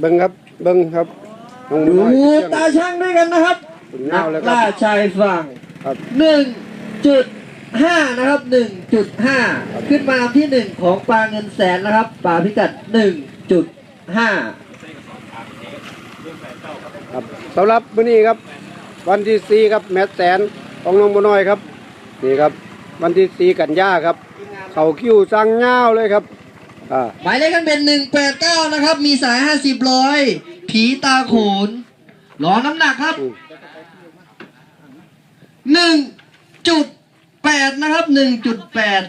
เบิ้งครับเบิ้งครับน้องดูน้อยเชื่องตาช่างด้วยกันนะครับถึงนัเงากแล้วครัล่าบ ชายฝั่งครับ หนึ่งจุดห้านะครับหนึ่งจุดห้าขึ้นมาลำที่หนึ่งของปลาเงินแสนนะครับปลาพิกัดหนึ่งจุดห้า ครับสำหรับมื้อนี้ครับ วันที่สี่ครับแมตช์แสนของน้องบัวน้อยครับนี่ครับ วันที่สี่กันยาครับ เขาคิ้วสั่งเงาวเลยครับอ่า หมายเลขกันเป็นหนึ่งแปดเก้านะครับ มีสายห้าสิบร้อยผีตาโขนรอน้ำหนักครับอืมหนึ่งจุดแปดนะครับหนึ่งจุดแปด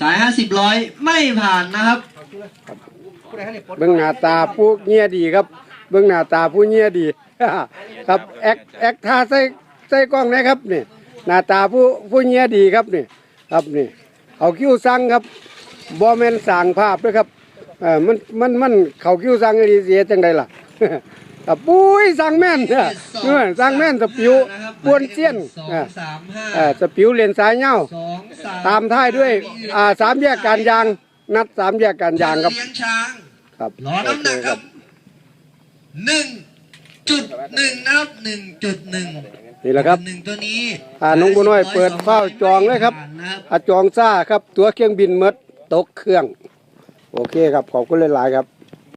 สายห้าสิบร้อยไม่ผ่านนะครับเบิ้งหน้าตาผู้เงียดีครับ เบิ้งหน้าตาผู้เงียดี ครับแอคแอคท่าใส่ใส่กล้องนะครับนี่หน้าตาผู้ผู้เงียดีครับนี่ครับนี่เขาคิ้วสั่งครับ บอแมนสั่งภาพด้วยครับเออมันมันมันเขาคิ้วสั่งอีหลีเสียจังไดล่ะครับปุ้ยสั่งแม่นเนี่ยเออสั่งแม่นสปิวปวนเจียนสองเออสามห้าเออสปิวเลนสายเงาสองสามตามท้ายด้วยอ่าสามแยกการยาง นัดสามแยกการยางครับเลี้ยงช้าง ครับรอน้ำหนักครับหนึ่งจุดหนึ่งนะครับหนึ่งจุดหนึ่งนี่แหละครับ หนึ่งตัวนี้อ่าน้องบัวน้อยเปิดเฝ้าจองเลยครับนะครับ อาจองซ่าครับ ตัวเครื่องบินหมด ตกเครื่อง โอเคครับ ขอบคุณหลายๆครับ